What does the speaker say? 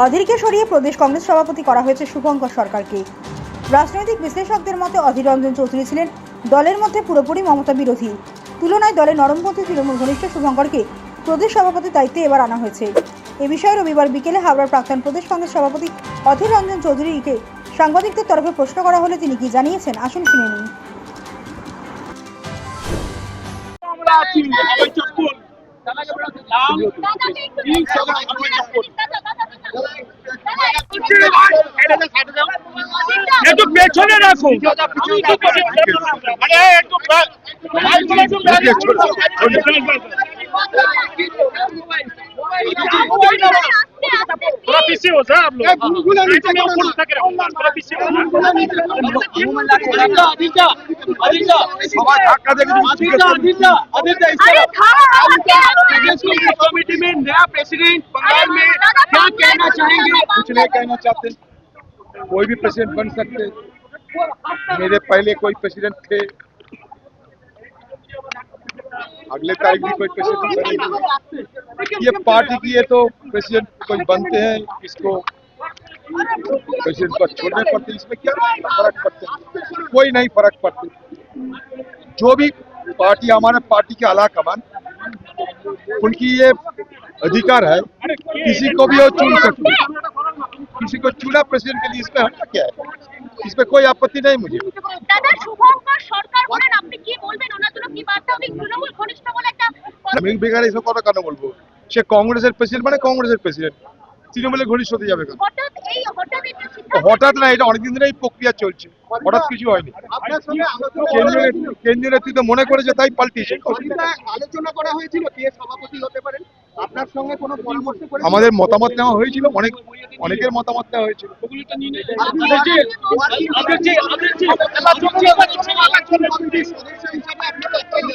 অধীরকে সরিয়ে প্রদেশ কংগ্রেস সভাপতি করা হয়েছে শুভঙ্কর সরকারকে। রাজনৈতিক বিশ্লেষকদের মতে অধীর রঞ্জন চৌধুরী ছিলেন দলের মধ্যে পুরোপুরি মমতা বিরোধী। তুলনায় দলের নরমপন্থী তৃণমূল ঘনিষ্ঠ শুভঙ্করকে প্রদেশ সভাপতির দায়িত্বে এবার আনা হয়েছে। এ বিষয়ে রবিবার বিকেলে হাওড়ার প্রাক্তন প্রদেশ কংগ্রেস সভাপতি অধীর রঞ্জন চৌধুরীকে সাংবাদিকদের তরফে প্রশ্ন করা হলে তিনি কি জানিয়েছেন, আসুন শুনে নিন। একটু পেছনে রাখো একটু पीछे हो जा आप लोग तो नीचे ऊपर उठा के रखूँगा पीछे हो जा आदित्य आदित्य हवा धक्का देगी तुम आदित्य आदित्य आदित्य इसको कमेटी में नया प्रेसिडेंट बंगाल में क्या कहना चाहेंगे? कुछ नहीं कहना चाहते। कोई भी प्रेसिडेंट बन सकते। मेरे पहले कोई प्रेसिडेंट थे। अगले तारीख भी कोई प्रेसिडेंट बनेंगे ये पार्टी की है तो प्रेसिडेंट कोई बनते हैं इसको प्रेसिडेंट को छोड़ने पड़ते इसमें क्या फर्क पड़ते कोई नहीं फर्क पड़ते जो भी पार्टी हमारे पार्टी के आला कमान उनकी ये अधिकार है किसी को भी वो चुन सकते हैं। किसी को चुना प्रेसिडेंट के लिए इसमें हटना क्या है इसमें कोई आपत्ति नहीं मुझे দাদা শুভঙ্কর সরকার বলেন আপনি কি বলবেন আমি বেকার এইসব কথা কেন বলব? সে কংগ্রেসের প্রেসিডেন্ট মানে কংগ্রেসের প্রেসিডেন্ট তৃণমূলে ঘনিষ্ঠ হতে যাবে কেন? হঠাৎ না এটা অনেকদিন ধরে এই প্রক্রিয়া চলছে। হঠাৎ কিছু হয়নি। কেন্দ্রীয় নেতৃত্ব- মনে করেছে তাই পাল্টিয়েছে। আলোচনা করা হয়েছিল কে সভাপতি হতে পারেন? আপনার সঙ্গে কোনো পরামর্শ করে আমাদের মতামত নেওয়া হয়েছিল অনেক অনেকের মতামত নেওয়া হয়েছিল। যে যে